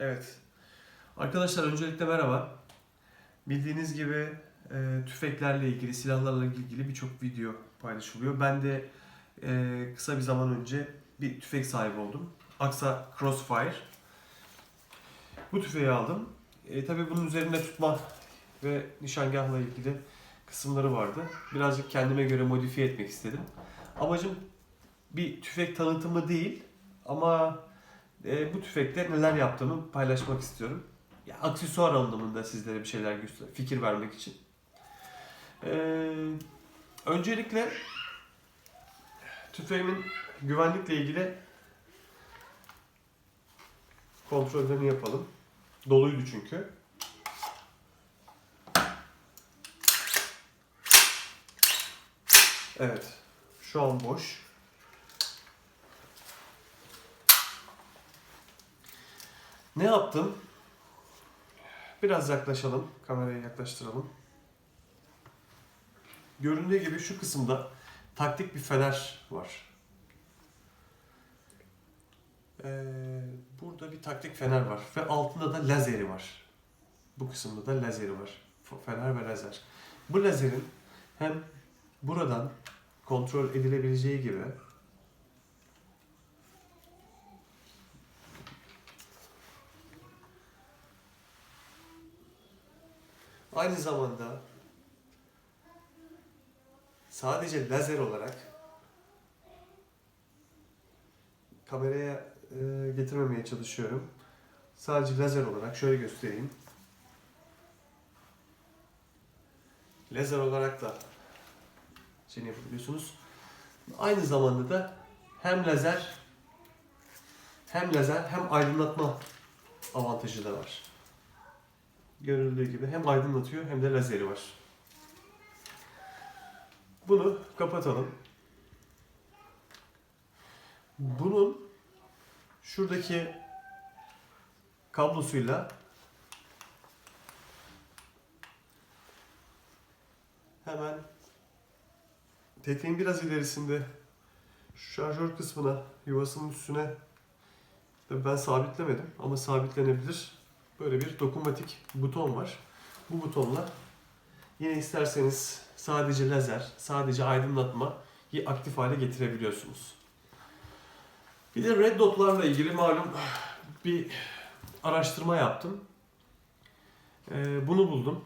Evet. Arkadaşlar öncelikle merhaba. Bildiğiniz gibi e, tüfeklerle ilgili, silahlarla ilgili birçok video paylaşılıyor. Ben de e, kısa bir zaman önce bir tüfek sahibi oldum. Aksa Crossfire. Bu tüfeği aldım. E, tabii bunun üzerinde tutma ve nişangahla ilgili kısımları vardı. Birazcık kendime göre modifiye etmek istedim. Amacım bir tüfek tanıtımı değil ama e, bu tüfekte neler yaptığımı paylaşmak istiyorum. Ya, aksesuar anlamında sizlere bir şeyler göster, fikir vermek için. Ee, öncelikle tüfeğimin güvenlikle ilgili kontrollerini yapalım. Doluydu çünkü. Evet. Şu an boş. Ne yaptım? Biraz yaklaşalım. Kamerayı yaklaştıralım. Göründüğü gibi şu kısımda taktik bir fener var. Ee, burada bir taktik fener var ve altında da lazeri var. Bu kısımda da lazeri var. Fener ve lazer. Bu lazerin hem buradan kontrol edilebileceği gibi aynı zamanda sadece lazer olarak kameraya e, getirmemeye çalışıyorum. Sadece lazer olarak şöyle göstereyim. Lazer olarak da şey yapabiliyorsunuz. Aynı zamanda da hem lazer hem lazer hem aydınlatma avantajı da var. Görüldüğü gibi hem aydınlatıyor hem de lazeri var. Bunu kapatalım. Bunun şuradaki kablosuyla hemen teknenin biraz ilerisinde şu şarjör kısmına yuvasının üstüne ben sabitlemedim ama sabitlenebilir. Böyle bir dokunmatik buton var. Bu butonla yine isterseniz sadece lazer, sadece aydınlatmayı aktif hale getirebiliyorsunuz. Bir de red dotlarla ilgili malum bir araştırma yaptım. Ee, bunu buldum.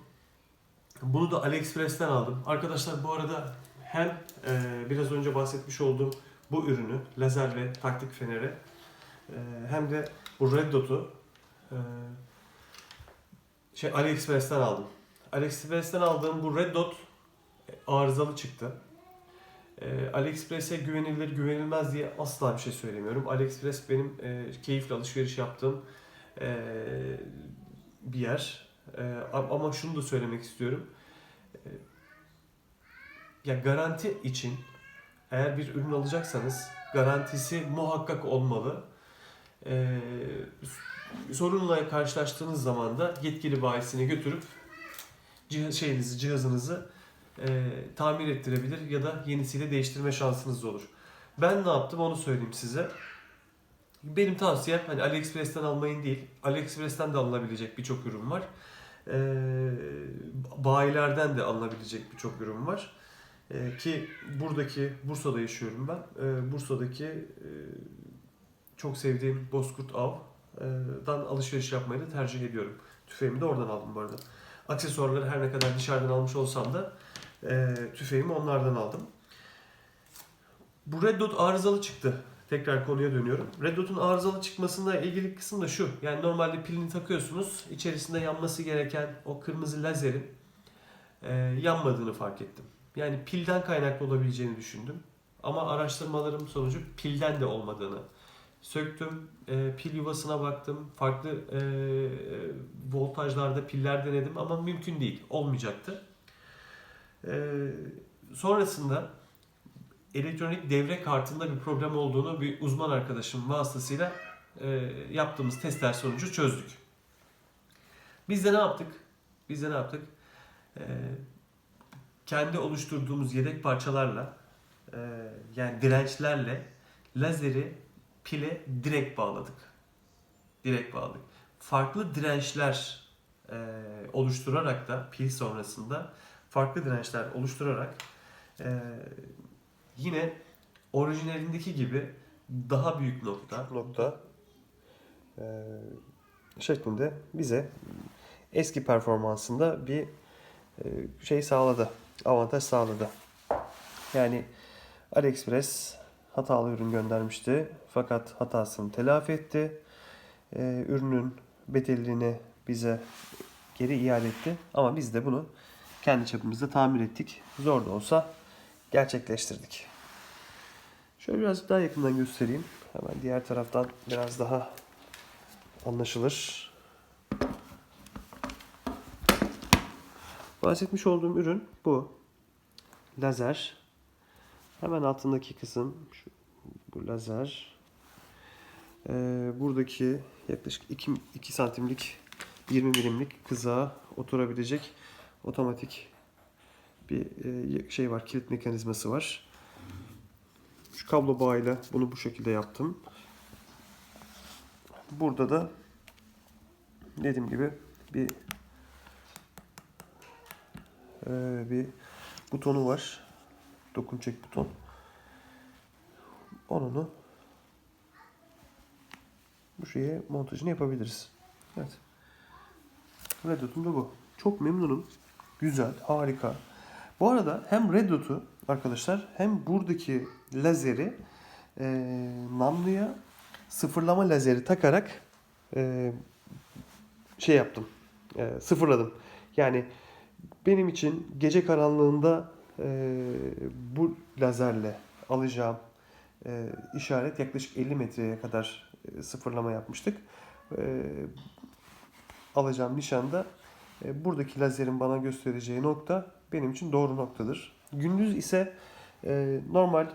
Bunu da AliExpress'ten aldım. Arkadaşlar bu arada hem e, biraz önce bahsetmiş olduğum bu ürünü, lazer ve taktik feneri e, hem de bu red dot'u e, şey AliExpress'ten aldım. AliExpress'ten aldığım bu red dot e, arızalı çıktı. E, AliExpress'e güvenilir güvenilmez diye asla bir şey söylemiyorum. AliExpress benim e, keyifle alışveriş yaptığım e, bir yer. E, ama şunu da söylemek istiyorum. E, ya garanti için eğer bir ürün alacaksanız garantisi muhakkak olmalı. E, sorunla karşılaştığınız zaman da yetkili bayisine götürüp cihaz, şeyinizi, cihazınızı e, tamir ettirebilir ya da yenisiyle değiştirme şansınız olur. Ben ne yaptım onu söyleyeyim size. Benim tavsiyem hani AliExpress'ten almayın değil. AliExpress'ten de alınabilecek birçok ürün var. E, bayilerden de alınabilecek birçok ürün var. E, ki buradaki Bursa'da yaşıyorum ben. E, Bursa'daki e, çok sevdiğim Bozkurt Av'dan alışveriş yapmayı da tercih ediyorum. Tüfeğimi de oradan aldım bu arada. Aksesuarları her ne kadar dışarıdan almış olsam da tüfeğimi onlardan aldım. Bu Red Dot arızalı çıktı. Tekrar konuya dönüyorum. Red Dot'un arızalı çıkmasıyla ilgili kısım da şu. Yani normalde pilini takıyorsunuz. İçerisinde yanması gereken o kırmızı lazerin yanmadığını fark ettim. Yani pilden kaynaklı olabileceğini düşündüm. Ama araştırmalarım sonucu pilden de olmadığını söktüm. E, pil yuvasına baktım. Farklı e, e, voltajlarda piller denedim ama mümkün değil. Olmayacaktı. E, sonrasında elektronik devre kartında bir problem olduğunu bir uzman arkadaşım vasıtasıyla e, yaptığımız testler sonucu çözdük. Biz de ne yaptık? Biz de ne yaptık? E, kendi oluşturduğumuz yedek parçalarla e, yani dirençlerle lazeri pile direkt bağladık. Direkt bağladık. farklı dirençler e, oluşturarak da pil sonrasında farklı dirençler oluşturarak e, yine orijinalindeki gibi daha büyük nokta nokta e, şeklinde bize eski performansında bir e, şey sağladı. Avantaj sağladı. Yani AliExpress hatalı ürün göndermişti. Fakat hatasını telafi etti. E, ürünün bedelini bize geri iade etti. Ama biz de bunu kendi çapımızda tamir ettik. Zor da olsa gerçekleştirdik. Şöyle biraz daha yakından göstereyim. Hemen diğer taraftan biraz daha anlaşılır. Bahsetmiş olduğum ürün bu. Lazer. Hemen altındaki kısım şu, bu lazer. Ee, buradaki yaklaşık 2, 2 santimlik 20 milimlik kızağa oturabilecek otomatik bir e, şey var. Kilit mekanizması var. Şu kablo bağıyla bunu bu şekilde yaptım. Burada da dediğim gibi bir e, bir butonu var. Dokun çek buton. Onu bu şeye montajını yapabiliriz. Evet. Red Dot'um da bu. Çok memnunum. Güzel, harika. Bu arada hem Red Dot'u arkadaşlar hem buradaki lazeri e, namluya sıfırlama lazeri takarak e, şey yaptım. E, sıfırladım. Yani benim için gece karanlığında e, bu lazerle alacağım e, işaret yaklaşık 50 metreye kadar e, sıfırlama yapmıştık. E, alacağım nişanda e, buradaki lazerin bana göstereceği nokta benim için doğru noktadır. Gündüz ise e, normal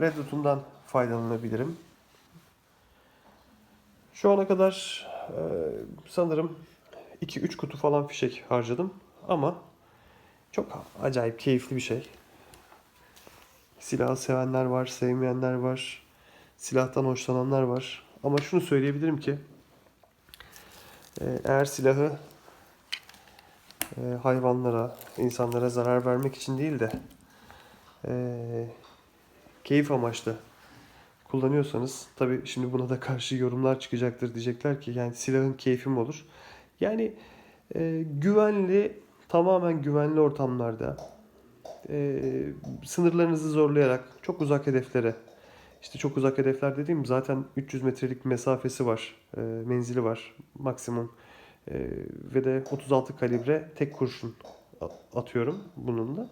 red dot'undan faydalanabilirim. Şu ana kadar e, sanırım 2-3 kutu falan fişek harcadım ama çok acayip keyifli bir şey. Silahı sevenler var, sevmeyenler var. Silahtan hoşlananlar var. Ama şunu söyleyebilirim ki e, eğer silahı e, hayvanlara, insanlara zarar vermek için değil de e, keyif amaçlı kullanıyorsanız tabi şimdi buna da karşı yorumlar çıkacaktır diyecekler ki yani silahın keyfi mi olur? Yani e, güvenli tamamen güvenli ortamlarda e, sınırlarınızı zorlayarak çok uzak hedeflere işte çok uzak hedefler dediğim zaten 300 metrelik mesafesi var, e, menzili var maksimum e, ve de 36 kalibre tek kurşun atıyorum bununla.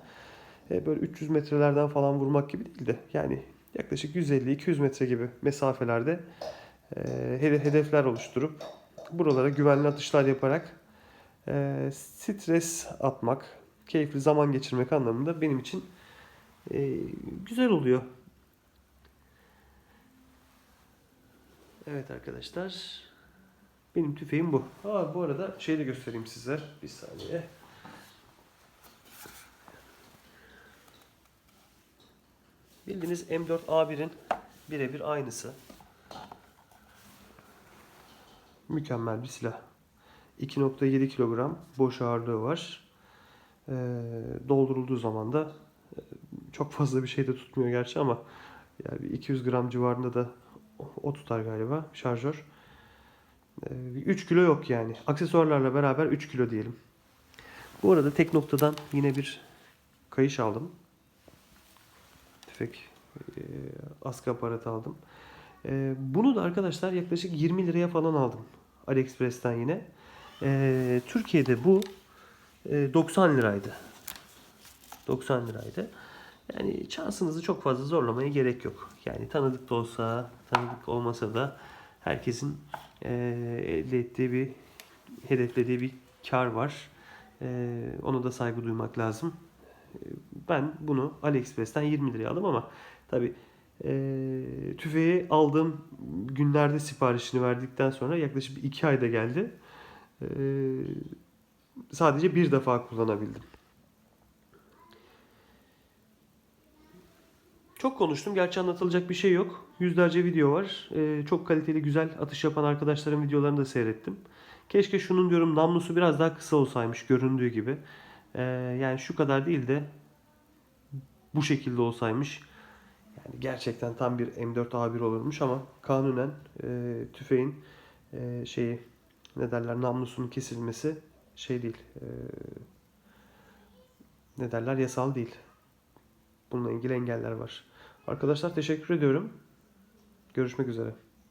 E, böyle 300 metrelerden falan vurmak gibi değil de yani yaklaşık 150-200 metre gibi mesafelerde e, hedefler oluşturup buralara güvenli atışlar yaparak e, stres atmak, keyifli zaman geçirmek anlamında benim için e, güzel oluyor. Evet arkadaşlar. Benim tüfeğim bu. Ha bu arada şey de göstereyim size. Bir saniye. Bildiğiniz M4A1'in birebir aynısı. Mükemmel bir silah. 2.7 kilogram boş ağırlığı var. Ee, doldurulduğu zaman da e, çok fazla bir şey de tutmuyor gerçi ama yani 200 gram civarında da o tutar galiba şarjör. Ee, 3 kilo yok yani. Aksesuarlarla beraber 3 kilo diyelim. Bu arada tek noktadan yine bir kayış aldım. Tüfek e, askı aparatı aldım. E, bunu da arkadaşlar yaklaşık 20 liraya falan aldım. AliExpress'ten yine. E, Türkiye'de bu e, 90 liraydı. 90 liraydı. Yani şansınızı çok fazla zorlamaya gerek yok. Yani tanıdık da olsa, tanıdık olmasa da herkesin e, elde ettiği bir, hedeflediği bir kar var. E, ona da saygı duymak lazım. E, ben bunu AliExpress'ten 20 liraya aldım ama tabi e, tüfeği aldığım günlerde siparişini verdikten sonra yaklaşık 2 ayda geldi. E, sadece bir defa kullanabildim. Çok konuştum. Gerçi anlatılacak bir şey yok. Yüzlerce video var. Ee, çok kaliteli, güzel atış yapan arkadaşların videolarını da seyrettim. Keşke şunun diyorum namlusu biraz daha kısa olsaymış göründüğü gibi. Ee, yani şu kadar değil de bu şekilde olsaymış. Yani gerçekten tam bir M4A1 olurmuş ama kanunen e, tüfeğin e, şeyi ne derler namlusunun kesilmesi şey değil. e, ne derler yasal değil. Bununla ilgili engeller var. Arkadaşlar teşekkür ediyorum. Görüşmek üzere.